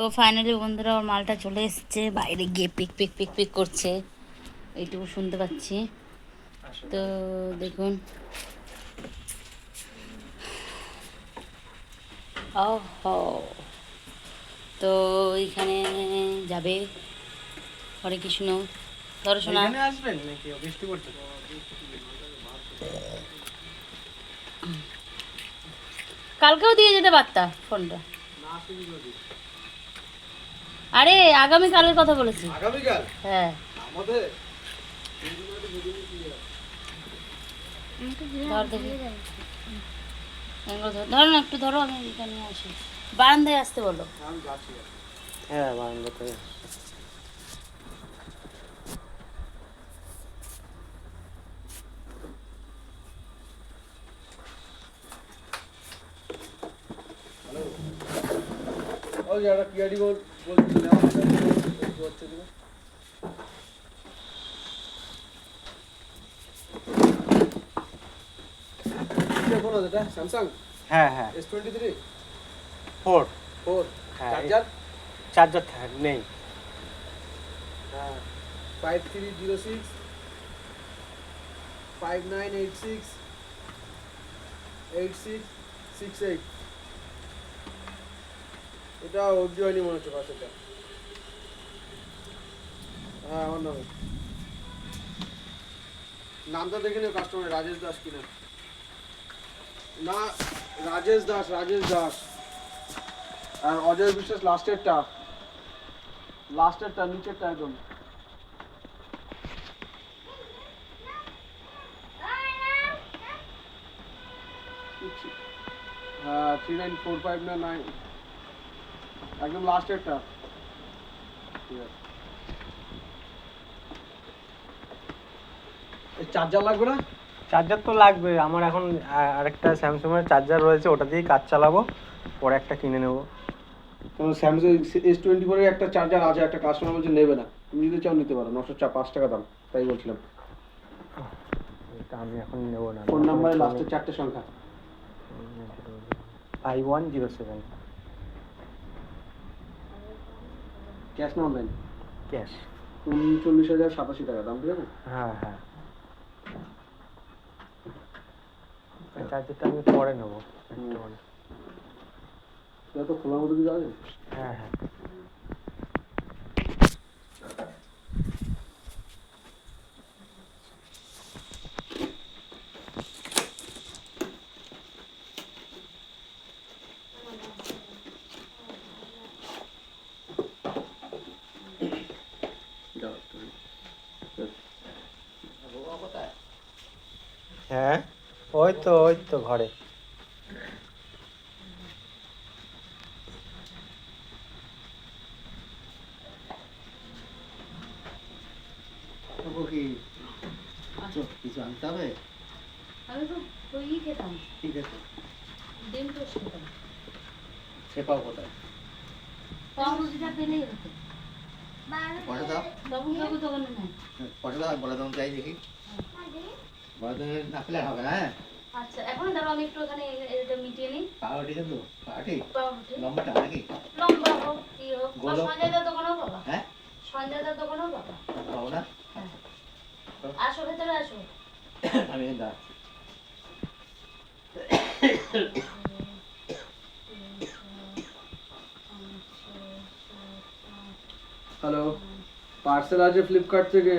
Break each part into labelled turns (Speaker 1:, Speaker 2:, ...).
Speaker 1: তো ফাইনালি বন্ধুরা ওর মালটা চলে এসছে। বাইরে গিয়ে পিক পিক পিক পিক করছে। এইটুকু শুনতে পাচ্ছি। তো দেখুন। তো এইখানে যাবে। হরে কৃষ্ণ ধরো শোনা। কালকেও দিয়ে যেতে পারতা ফোনটা? আরে আগামী কালের কথা বলেছি।
Speaker 2: আগামী কাল
Speaker 1: হ্যাঁ।
Speaker 2: আমাদের?
Speaker 1: ধর একটু ধরো আমি এখানে আসি। বারান্দায় আসতে বলো।
Speaker 2: আমি যাচ্ছি হ্যাঁ বারান্দাতে ওই যারা কিয়ারি বল বলছিল না একটু হচ্ছে দিবে ফোন আছে এটা স্যামসাং
Speaker 3: হ্যাঁ হ্যাঁ
Speaker 2: S twenty three
Speaker 3: four
Speaker 2: four
Speaker 3: হ্যাঁ,
Speaker 2: চার্জার
Speaker 3: চার্জার থাক নেই
Speaker 2: হ্যাঁ five three zero six five nine eight six eight six six eight এটা অবধি হয়নি মনে হচ্ছে পাশেরটা হ্যাঁ আমার নামে। নামটা দেখে নিও কাস্টমার রাজেশ দাস কিনা। না, রাজেশ দাস রাজেশ দাস। আর অজয় বিশ্বাস, লাস্টেরটা। লাস্টেরটা, নিচেরটা একদম। হ্যাঁ থ্রি নাইন ফোর ফাইভ না নাইন একদম লাস্টেরটা ঠিক আছে। চার্জার লাগবে না?
Speaker 3: চার্জার তো লাগবে আমার এখন আরেকটা স্যামসাং এর চার্জার রয়েছে ওটা দিয়েই কাজ চালাবো পরে একটা কিনে নেব।
Speaker 2: কারণ স্যামসাং এস টোয়েন্টি ফোরের একটা চার্জার আছে একটা কাস্টমার বলছে নেবে না। তুমি যদি চাও নিতে পারো নশো চা পাঁচ টাকা দাম তাই বলছিলাম।
Speaker 3: এটা আমি এখন নেব না।
Speaker 2: ফোন নাম্বারে লাস্টের চারটে সংখ্যা।
Speaker 3: Five one zero seven.
Speaker 2: Cash না অনলাইন
Speaker 3: ক্যাশ।
Speaker 2: উনচল্লিশ হাজার সাতাশি টাকা দাম ঠিক আছে?
Speaker 3: হ্যাঁ হ্যাঁ। চার্জারটা আমি পরে নেব।
Speaker 2: তো খোলার মতো কিছু আছে?
Speaker 3: হ্যাঁ হ্যাঁ। হ্যাঁ? ওই তো ওই তো ঘরে।
Speaker 4: কি আচ্ছা কিছু আনতে হবে?
Speaker 1: আমি তো বই খেতাম।
Speaker 4: ঠিক আছে।
Speaker 1: ডিম টোস্ট খেতাম।
Speaker 4: সে পাও কোথায়?
Speaker 1: পাউরুটিটা পেলেই হতো
Speaker 4: পয়সা দাও।
Speaker 1: দোকানে নাই।
Speaker 4: দাও বলে দাও দেখি। বলে না পেলে হবে না হ্যাঁ?
Speaker 1: আচ্ছা এখন দাঁড়াও আমি একটু ওখানে এটা মিটিয়ে নিই।
Speaker 4: পাউরুটি কিন্তু পাউরুটি?
Speaker 1: পাউরুটি।
Speaker 4: লম্বাটা নাকি?
Speaker 1: লম্বা হোক কি হোক। বা
Speaker 4: গোল
Speaker 1: দোকানেও পাবা।
Speaker 4: হ্যাঁ?
Speaker 1: সঞ্জয়দার দোকানেও পাবা।
Speaker 4: পাবো না?
Speaker 1: হ্যাঁ। আসো ভেতরে আসো।
Speaker 4: আমি দা
Speaker 2: হ্যালো পার্সেল আছে ফ্লিপকার্ট থেকে।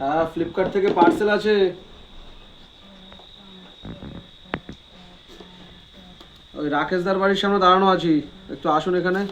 Speaker 2: হ্যাঁ ফ্লিপকার্ট থেকে পার্সেল আছে। ওই রাকেশদার বাড়ির সামনে দাঁড়ানো আছি। একটু আসুন এখানে।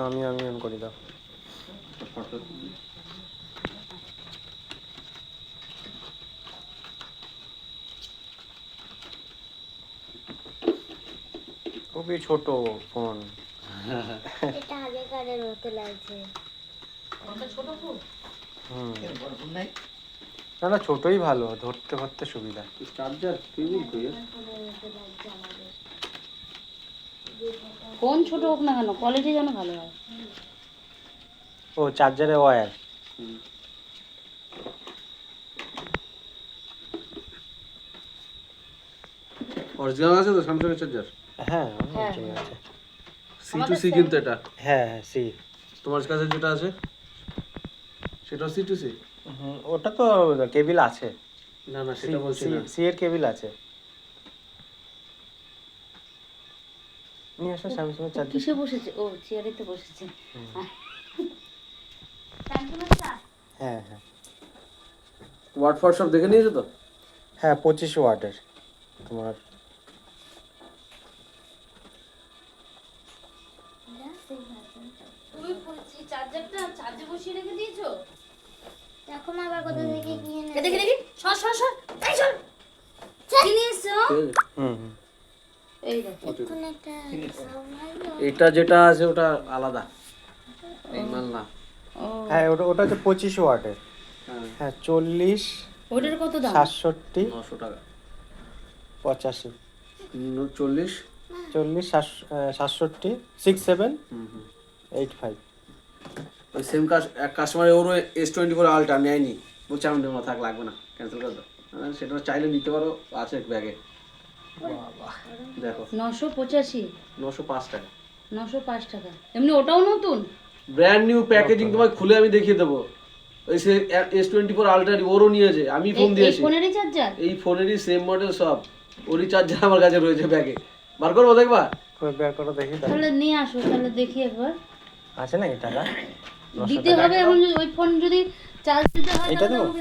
Speaker 3: আমি আমি অন করি দাও। খুবই ছোট ফোন
Speaker 5: এটা আগেকারের মতো লাগছে।
Speaker 1: ছোট
Speaker 4: ফোন হুম
Speaker 3: না না ছোটই ভালো ধরতে ধরতে সুবিধা।
Speaker 2: চার্জার কেবিল
Speaker 1: কোন ছোট হোক না কেন কোয়ালিটি যেন ভালো হয়।
Speaker 3: ও চার্জারে ওয়্যার
Speaker 2: অরিজিনাল আছে তো স্যামসাং এর চার্জার
Speaker 3: হ্যাঁ
Speaker 1: হ্যাঁ,
Speaker 3: ঠিক আছে
Speaker 2: সি টু সি কিন্তু এটা।
Speaker 3: হ্যাঁ হ্যাঁ সি
Speaker 2: তোমার কাছে যেটা আছে সেটা সি টু সি
Speaker 3: ওটা তো কেবিল আছে।
Speaker 2: না না সেটা বলছি না।
Speaker 3: সি এর কেবিল আছে। নিয়ে আসো স্যামসাং এর চার্জার
Speaker 1: কিসে বসেছে? ও চেয়ারে তো বসেছে।
Speaker 3: হ্যাঁ। হ্যাঁ
Speaker 2: ওয়াট ফট সব দেখে নিয়েছো তো?
Speaker 3: হ্যাঁ পঁচিশ ওয়াটের। তোমার
Speaker 1: তুমি চার্জারটা চার্জে বসিয়ে রেখে দিয়েছ?
Speaker 5: এখন আবার কোথা থেকে কিনে
Speaker 1: দেখি দেখি। সর সর সর। এই সর। কি নিয়ে এসছো
Speaker 3: হুম হুম।
Speaker 1: এই দেখো।
Speaker 5: এখন একটা sound হলো।
Speaker 2: এটা যেটা আছে ওটা আলাদা। এই মাল না
Speaker 3: হ্যাঁ ওটা ওটা হচ্ছে পঁচিশ ওয়াটের।
Speaker 2: হ্যাঁ।
Speaker 3: হ্যাঁ চল্লিশ
Speaker 1: ওটার কত দাম?
Speaker 3: সাতষট্টি
Speaker 2: নশো টাকা।
Speaker 3: পঁচাশি।
Speaker 2: চল্লিশ?
Speaker 3: চল্লিশ সাতশ- সাতষট্টি সিক্স সেভেন
Speaker 2: হুম হুম।
Speaker 3: Eight five.
Speaker 2: ওই সেম কাজ এক কাস্টমার ওরও এস টোয়েন্টি ফোর আলটা নেয়নি। বলছে আমি নেব না, থাক লাগবে না ক্যান্সেল করে দাও। সেটা চাইলে নিতে পারো আছে ব্যাগে দেখো।
Speaker 1: নশো পঁচাশি।
Speaker 2: নশো পাঁচ টাকা।
Speaker 1: নশো পাঁচ টাকা। এমনি ওটাও নতুন?
Speaker 2: ব্র্যান্ড নিউ প্যাকেজিং তোমাকে খুলে আমি দেখিয়ে দেবো। ওই সে এস টোয়েন্টি ফোর আলটার ওরও নিয়েছে আমি ফোন দিয়েছি।
Speaker 1: ফোনেরই চার্জার
Speaker 2: এই ফোনেরই সেম মডেল সব। ওরই চার্জার আমার কাছে রয়েছে ব্যাগে বার করব দেখবা?
Speaker 3: বের করে দেখি
Speaker 1: তাহলে নিয়ে আসো তাহলে দেখি একবার।
Speaker 3: আছে নাকি টাকা?
Speaker 1: দিতে হবে এখন যদি ওই ফোন যদি চার্জ দিতে হয়
Speaker 3: এটা?
Speaker 1: আমাকে